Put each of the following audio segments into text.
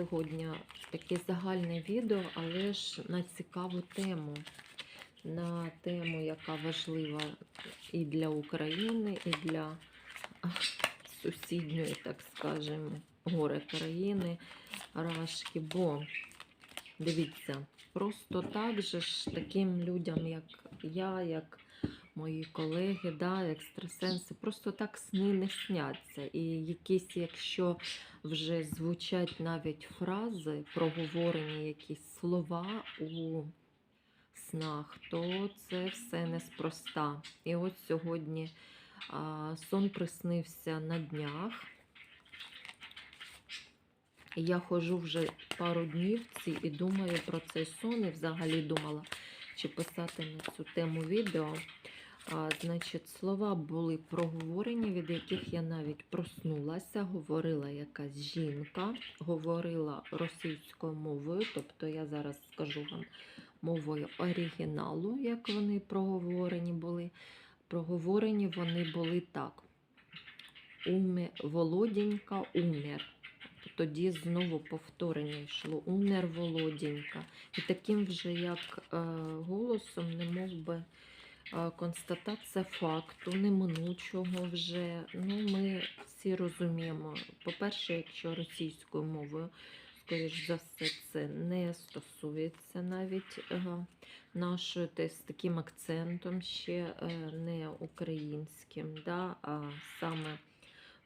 сьогодні таке загальне відео, але ж на цікаву тему. На тему, яка важлива і для України, і для сусідньої, так скажемо, горе країни Рашки. Бо дивіться, просто так же ж таким людям, як я, як мої колеги, да, екстрасенси, просто так сни не сняться. І якісь, якщо вже звучать навіть фрази, проговорені якісь слова у снах, то це все неспроста. І от сьогодні а, сон приснився на днях. Я ходжу вже пару днів ці і думаю про цей сон, і взагалі думала, чи писати на цю тему відео. Значить, слова були проговорені, від яких я навіть проснулася. Говорила якась жінка, говорила російською мовою, тобто я зараз скажу вам мовою оригіналу, як вони проговорені були. Проговорені вони були так. Уме, Володінька умер. Тоді знову повторення йшло Умер Володінька. І таким вже як е, голосом, не мов би констатація факту, неминучого вже. Ну, ми всі розуміємо. По-перше, якщо російською мовою, скоріш за все, це не стосується навіть е, нашої те з таким акцентом ще е, не українським, да, а саме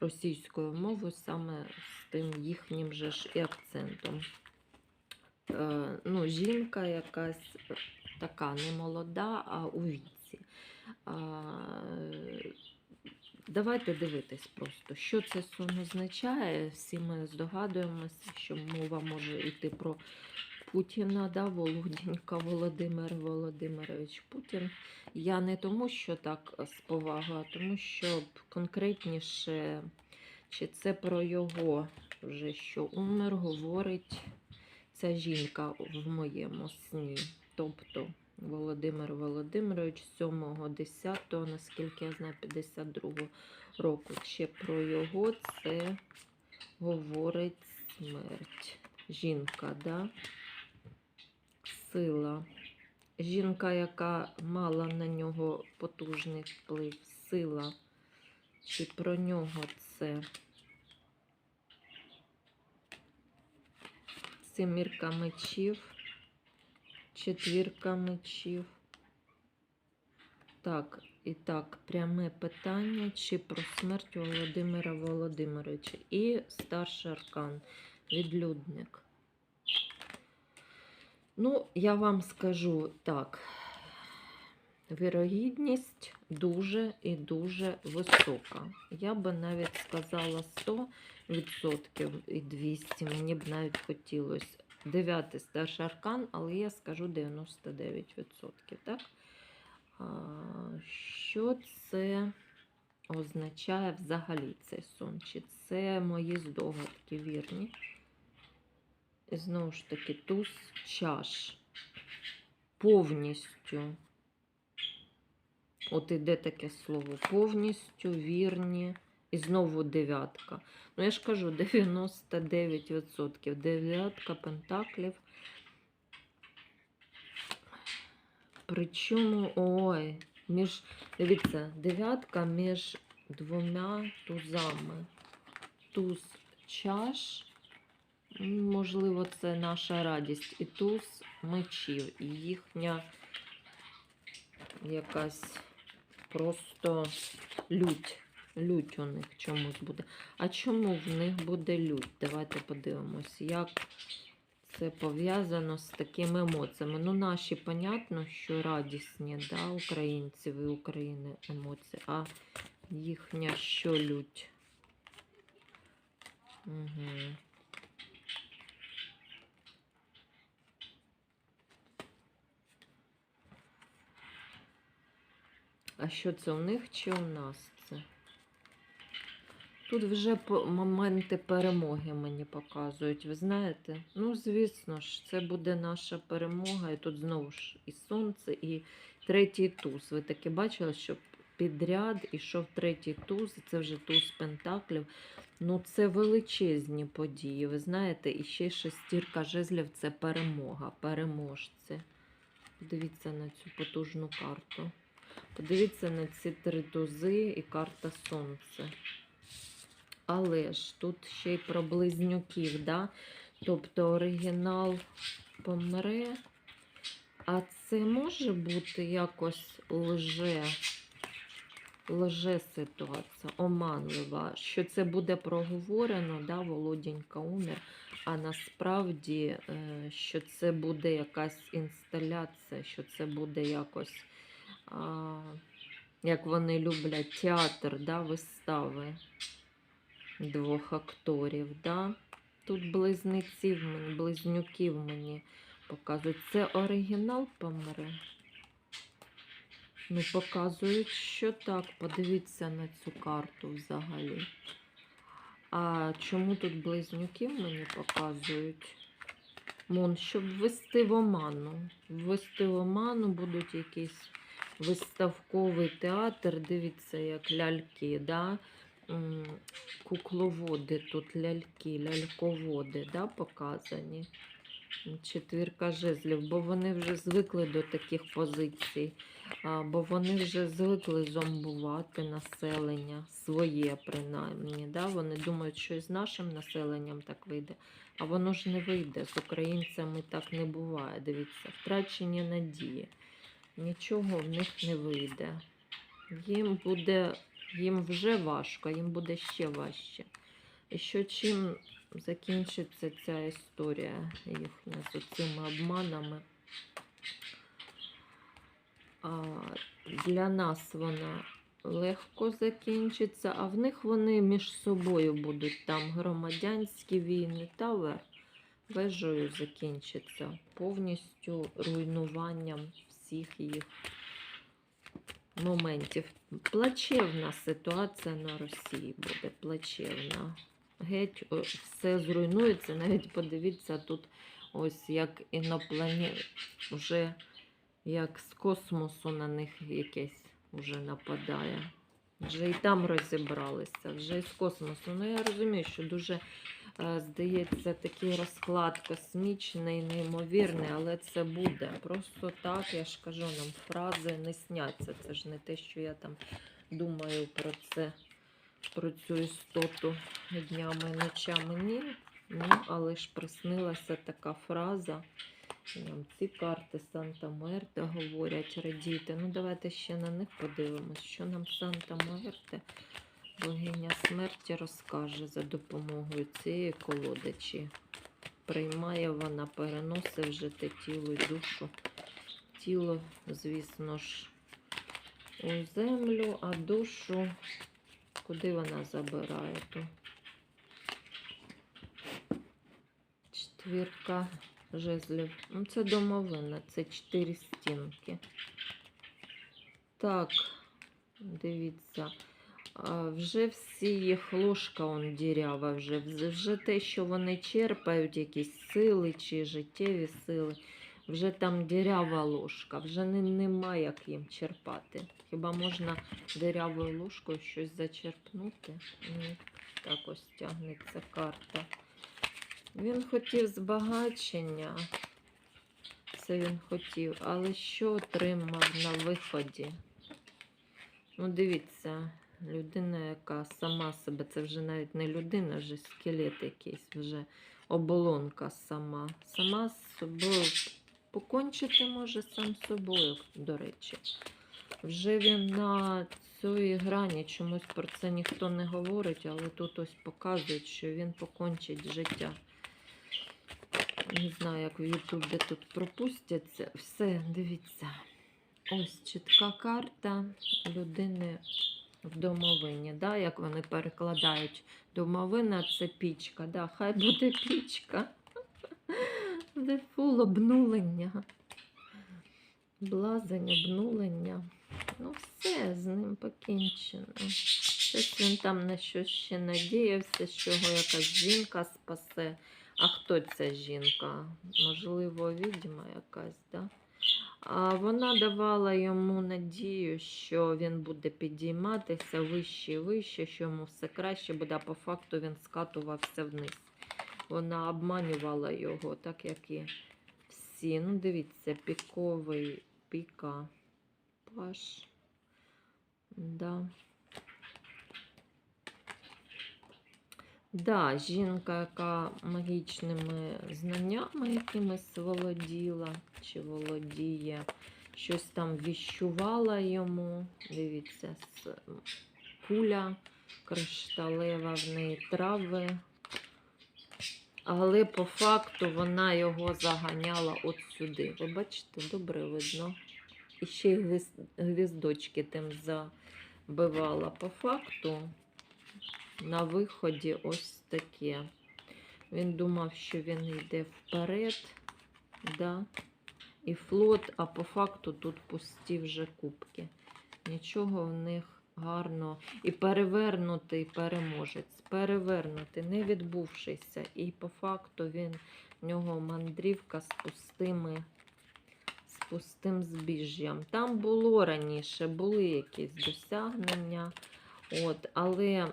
російською мовою, саме з тим їхнім же ж і акцентом. Е, ну, жінка якась така не молода, а у віці. А, давайте дивитись просто, що це сон означає. Всі ми здогадуємося, що мова може йти про Путіна, да, Володінька Володимир Володимирович Путін. Я не тому, що так з повагою, а тому, що конкретніше, чи це про його вже що умер, говорить ця жінка в моєму сні. Тобто Володимир Володимирович 7.10, наскільки я знаю, 52 року. Ще про його це говорить смерть. Жінка, да? сила. Жінка, яка мала на нього потужний вплив, сила. Чи про нього це? Семірка мечів, четвірка мечів. Так, і так, пряме питання, чи про смерть Володимира Володимировича. І старший аркан, відлюдник. Ну, я вам скажу так. Вірогідність дуже і дуже висока. Я би навіть сказала 100% і 200. Мені б навіть хотілося. Дев'ятий старший аркан, але я скажу 99%. Так? А, що це означає взагалі цей сон? Чи це мої здогадки вірні? І знову ж таки, туз чаш. Повністю. От іде таке слово. Повністю вірні. І знову дев'ятка. Ну, я ж кажу, 99%. Дев'ятка пентаклів. Причому, ой, між, дивіться, дев'ятка між двома тузами. Туз чаш. Можливо, це наша радість. І туз мечів. І їхня якась просто лють. Лють у них чомусь буде. А чому в них буде лють? Давайте подивимось, як це пов'язано з такими емоціями. Ну, наші, понятно, що радісні, да, українців і України емоції, а їхня що лють? Угу. А що це у них чи у нас? Тут вже моменти перемоги мені показують. Ви знаєте? Ну, звісно ж, це буде наша перемога. І тут знову ж і сонце, і третій туз. Ви таки бачили, що підряд ішов третій туз, і це вже туз пентаклів. Ну, це величезні події. Ви знаєте, і ще шестірка жезлів це перемога, переможці. Подивіться на цю потужну карту. Подивіться на ці три тузи і карта сонце. Але ж тут ще й про близнюків, да? тобто оригінал помре. А це може бути якось лже, лже ситуація, оманлива, що це буде проговорено, да, Володінька умер, а насправді, е, що це буде якась інсталяція, що це буде якось, а, як вони люблять, театр, да, вистави двох акторів. Да? Тут близнеців мені, близнюків мені показують. Це оригінал помре. Ну, показують, що так. Подивіться на цю карту взагалі. А чому тут близнюків мені показують? Мон, щоб ввести в оману. Ввести в оману будуть якийсь виставковий театр. Дивіться, як ляльки, да? Кукловоди тут ляльки, ляльководи, да, показані. Четвірка жезлів, бо вони вже звикли до таких позицій, бо вони вже звикли зомбувати населення, своє принаймні. Да? Вони думають, що з нашим населенням так вийде, а воно ж не вийде. З українцями так не буває. Дивіться, втрачені надії. Нічого в них не вийде. Їм буде, їм вже важко, їм буде ще важче. І що чим закінчиться ця історія їхня з цими обманами. А, для нас вона легко закінчиться, а в них вони між собою будуть там громадянські війни та ве- вежею закінчиться повністю руйнуванням всіх їх моментів. Плачевна ситуація на Росії буде плачевна геть все зруйнується. Навіть подивіться тут, ось як іноплані вже як з космосу на них якесь вже нападає. Вже і там розібралися, вже і з космосу. Ну я розумію, що дуже здається такий розклад космічний, неймовірний, але це буде. Просто так, я ж кажу, нам фрази не сняться. Це ж не те, що я там думаю про це про цю істоту днями і ночами. Ні, ну, але ж приснилася така фраза. Нам ці карти Санта Мерте говорять, радійте. Ну, давайте ще на них подивимось, що нам Санта Мерте, богиня смерті, розкаже за допомогою цієї колодичі. Приймає вона, переносить вже те тіло і душу. Тіло, звісно ж, у землю, а душу Куди вона забирає ту? Четвірка жезлів. Ну, це домовина, це чотири стінки. Так, дивіться. Вже всі їх ложка он дірява, вже, вже те, що вони черпають, якісь сили чи життєві сили. Вже там дірява ложка, вже не, нема як їм черпати. Хіба можна дирявою ложкою щось зачерпнути? Ні, так ось тягнеться карта. Він хотів збагачення. Це він хотів, але що отримав на виході? Ну, дивіться, людина, яка сама себе, це вже навіть не людина, вже скелет якийсь, вже оболонка сама. Сама з собою покончити може сам собою, до речі. Вже він на цій грані чомусь про це ніхто не говорить, але тут ось показують, що він покончить життя. Не знаю, як в Ютубі тут пропустяться. Все, дивіться. Ось чітка карта людини в домовині. Да? Як вони перекладають домовина це пічка. Да? Хай буде пічка. Дефул обнулення. Блазень, обнулення. Ну, все, з ним покінчено. Щось він там на щось ще надіявся, що його якась жінка спасе. А хто ця жінка? Можливо, відьма якась, да? А вона давала йому надію, що він буде підійматися вище і вище, що йому все краще буде, а по факту він скатувався вниз. Вона обманювала його, так як і всі. Ну, дивіться, піковий піка. Паш. Да. Да, жінка, яка магічними знаннями якимись володіла чи володіє, щось там віщувала йому. Дивіться, куля кришталева в неї трави. Але по факту вона його заганяла от сюди. Ви бачите, добре видно. І ще й гвіздочки тим забивала. По факту на виході ось таке. Він думав, що він йде вперед, да? і флот, а по факту тут пусті вже кубки. Нічого в них гарно. І перевернутий переможець. Перевернутий, не відбувшися. І по факту він в нього мандрівка з пустими. Пустим збіжжям. Там було раніше, були якісь досягнення, от, але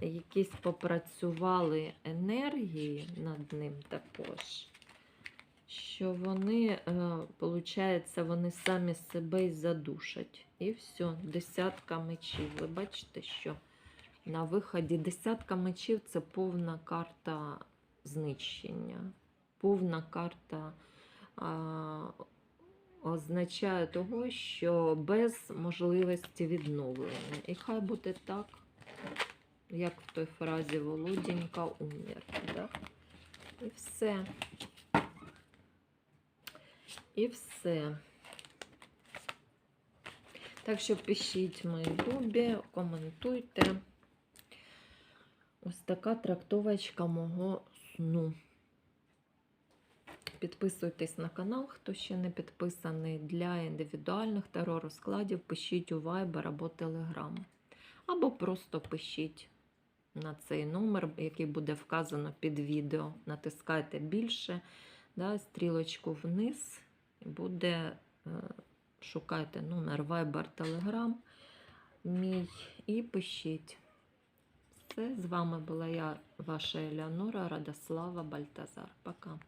якісь попрацювали енергії над ним також, що вони, виходить, вони самі себе й задушать. І все, десятка мечів. Ви бачите, що на виході десятка мечів це повна карта знищення, повна карта. А, означає того, що без можливості відновлення. І хай буде так, як в той фразі Володінька умер. Да? І все. І все. Так що пишіть мої любі, коментуйте. Ось така трактовочка мого сну. Підписуйтесь на канал, хто ще не підписаний для індивідуальних таро розкладів. Пишіть у Viber або Telegram. Або просто пишіть на цей номер, який буде вказано під відео. Натискайте більше, да, стрілочку вниз. Буде, е, шукайте номер Viber Telegram мій і пишіть. Все, з вами була я, ваша Елеонора Радослава Бальтазар. Пока.